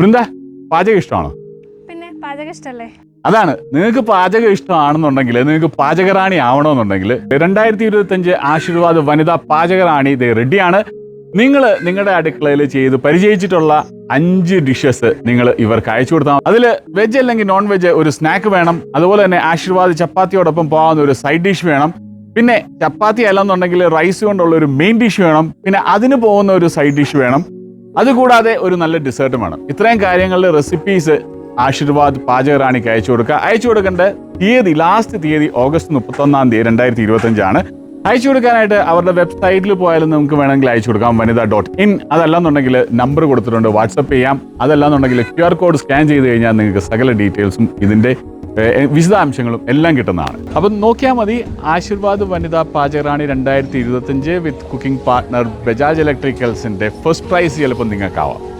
വൃന്ദ പാചകം ഇഷ്ടമാണോ? പിന്നെ പാചകം ഇഷ്ടല്ലേ? അതാണ്. നിങ്ങൾക്ക് പാചകം ഇഷ്ടമാണെന്നുണ്ടെങ്കിൽ നിങ്ങൾക്ക് പാചകറാണി ആവണമെന്നുണ്ടെങ്കിൽ രണ്ടായിരത്തി ഇരുപത്തഞ്ച് ആശീർവാദ് വനിതാ പാചകറാണി ഇത് റെഡിയാണ്. നിങ്ങൾ നിങ്ങളുടെ അടുക്കളയിൽ ചെയ്ത് പരിചയിച്ചിട്ടുള്ള അഞ്ച് ഡിഷസ് നിങ്ങൾ ഇവർക്ക് അയച്ചു കൊടുത്താൽ അതിൽ വെജ് അല്ലെങ്കിൽ നോൺ വെജ് ഒരു സ്നാക്ക് വേണം. അതുപോലെ തന്നെ ആശീർവാദ് ചപ്പാത്തിയോടൊപ്പം പോകാവുന്ന ഒരു സൈഡ് ഡിഷ് വേണം. പിന്നെ ചപ്പാത്തി അല്ലെന്നുണ്ടെങ്കിൽ റൈസ് കൊണ്ടുള്ള ഒരു മെയിൻ ഡിഷ് വേണം. പിന്നെ അതിന് പോകുന്ന ഒരു സൈഡ് ഡിഷ് വേണം. അതുകൂടാതെ ഒരു നല്ല ഡിസേർട്ടും വേണം ഇത്രയും കാര്യങ്ങളുടെ റെസിപ്പീസ് ആശീർവാദ് പാചകറാണിക്ക് അയച്ചു കൊടുക്കുക. അയച്ചു കൊടുക്കേണ്ട തീയതി ലാസ്റ്റ് തീയതി ഓഗസ്റ്റ് മുപ്പത്തൊന്നാം തീയതി രണ്ടായിരത്തി ഇരുപത്തഞ്ചാണ് അയച്ചു കൊടുക്കാനായിട്ട് അവരുടെ വെബ്സൈറ്റിൽ പോയാലും നമുക്ക് വേണമെങ്കിൽ അയച്ചു കൊടുക്കാം. വനിത ഡോട്ട് ഇൻ അതല്ലാന്നുണ്ടെങ്കിൽ നമ്പർ കൊടുത്തിട്ടുണ്ട്. വാട്സപ്പ് ചെയ്യാം. അതല്ലാന്നുണ്ടെങ്കിൽ ക്യു ആർ കോഡ് സ്കാൻ ചെയ്ത് കഴിഞ്ഞാൽ നിങ്ങൾക്ക് സകല ഡീറ്റെയിൽസും ഇതിന്റെ ഏഹ്, വിശദാംശങ്ങളും എല്ലാം കിട്ടുന്നതാണ്. അപ്പം നോക്കിയാൽ മതി ആശീർവാദ് വനിതാ പാചകറാണി രണ്ടായിരത്തി ഇരുപത്തഞ്ച് വിത്ത് കുക്കിംഗ് പാർട്ട്ണർ ബജാജ് ഇലക്ട്രിക്കൽസിന്റെ ഫസ്റ്റ് പ്രൈസ് ചിലപ്പോൾ നിങ്ങൾക്കാവാം.